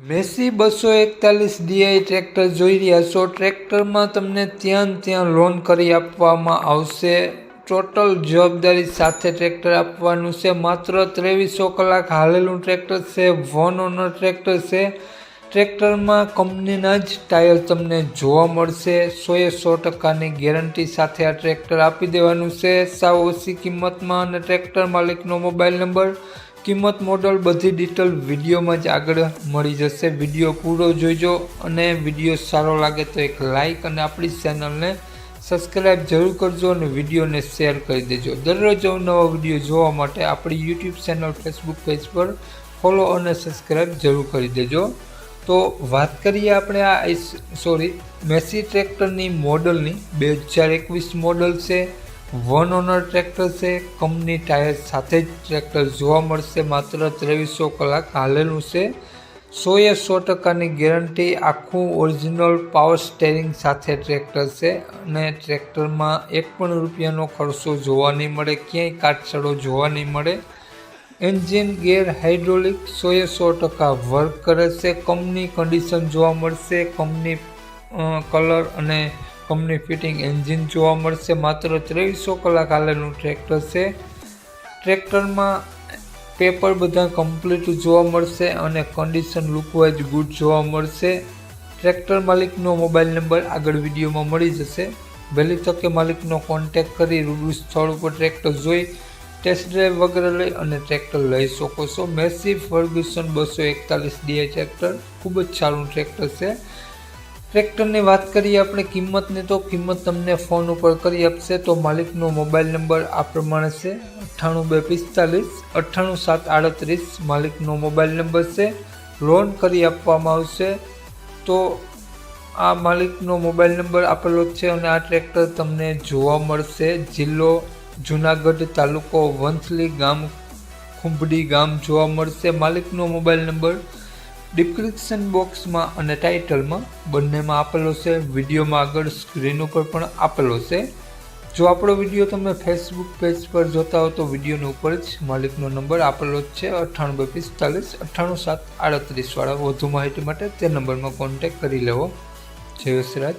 Massey બસો એકતાલીસ D I tractor જોઈ રહ્યા છો. ટ્રેક્ટરમાં તમને ત્યાં ત્યાં લોન કરી આપવામાં આવશે. ટોટલ જવાબદારી સાથે ટ્રેક્ટર આપવાનું છે. માત્ર ત્રેવીસો કલાક હાલેલું ટ્રેક્ટર છે. વન ઓનર ટ્રેક્ટર છે. ટ્રેક્ટરમાં કંપનીના જ ટાયર તમને જોવા મળશે. સોએ સો ટકાની ગેરંટી સાથે આ ટ્રેક્ટર આપી દેવાનું છે. સાવ ઓછી કિંમતમાં અને ટ્રેક્ટર માલિકનો મોબાઈલ નંબર કિંમત મોડલ બધી ડિટેલ વિડીયોમાં જ આગળ મળી જશે. વીડિયો પૂરો જોઈજો અને વીડિયો સારો લાગે તો એક લાઈક અને આપણી ચેનલને સબસ્ક્રાઈબ જરૂર કરજો અને વિડીયોને શેર કરી દેજો. દરરોજ નવા વીડિયો જોવા માટે આપણી યુટ્યુબ ચેનલ ફેસબુક પેજ પર ફોલો અને સબસ્ક્રાઈબ જરૂર કરી દેજો. તો વાત કરીએ આપણે આ સોરી મેસી ટ્રેક્ટરની મોડલની બે હજાર એકવીસ મોડલ છે. વન ઓનર ટ્રેક્ટર છે, કંપની ટાયર સાથે જ ટ્રેક્ટર જોવા મળશે, માત્ર ત્રેવીસો કલાક હાલેલું છે. સોએ સો ટકાની ગેરંટી, આખું ઓરિજિનલ પાવર સ્ટેરિંગ સાથે ટ્રેક્ટર છે અને ટ્રેક્ટરમાં એક પણ રૂપિયાનો ખર્ચો જોવા નહીં મળે, ક્યાંય કાટછડો જોવા નહીં મળે. એન્જિન ગેર હાઇડ્રોલિક, સોએ સો ટકા વર્ક કરે છે, કંપની કન્ડિશન જોવા મળશે, કંપની કલર અને કંપની ફિટિંગ એન્જિન જોવા મળશે. માત્ર ત્રેવીસો કલાક હાલેલું ટ્રેક્ટર છે. ટ્રેક્ટરમાં પેપર બધા કમ્પ્લીટ જોવા મળશે અને કન્ડિશન લુકવાઇઝ ગુડ જોવા મળશે. ટ્રેક્ટર માલિકનો મોબાઈલ નંબર આગળ વિડીયોમાં મળી જશે. વહેલી તકે માલિકનો કોન્ટેક કરી રૂબરૂ સ્થળ ઉપર ટ્રેક્ટર જોઈ ટેસ્ટ ડ્રાઈવ વગેરે લઈ અને ટ્રેક્ટર લઈ શકો છો. મેસી ફર્ગ્યુસન બસો એકતાલીસ ડીઆઈ ટ્રેક્ટર ખૂબ જ સારું ટ્રેક્ટર છે. ટ્રેક્ટરની વાત કરીએ આપણે, કિંમતની તો કિંમત તમને ફોન ઉપર કરી આપશે તો માલિકનો મોબાઈલ નંબર આ પ્રમાણે છે, અઠ્ઠાણું બે પિસ્તાલીસ, અઠ્ઠાણું સાત આડત્રીસ, માલિકનો મોબાઈલ નંબર છે, લોન કરી આપવામાં આવશે. તો આ માલિકનો મોબાઈલ નંબર આપેલો છે અને આ ટ્રેક્ટર તમને જોવા મળશે. જિલ્લો જુનાગઢ તાલુકો વંથલી ગામ, ખુંભડી ગામ જોવા મળશે. માલિકનો મોબાઈલ નંબર ડિસ્ક્રિપ્શન બોક્સમાં અને ટાઇટલમાં બંનેમાં આપેલો છે. વિડીયોમાં આગળ સ્ક્રીન ઉપર પણ આપેલો છે. જો આપણો વીડિયો તમે ફેસબુક પેજ પર જોતા હો તો વિડીયોની ઉપર જ માલિકનો નંબર આપેલો જ છે. અઠ્ઠાણું બે પિસ્તાલીસ, અઠ્ઠાણું સાત આડત્રીસવાળા વધુ માહિતી માટે તે નંબરમાં કોન્ટેક કરી લેવો. જય વસરાજ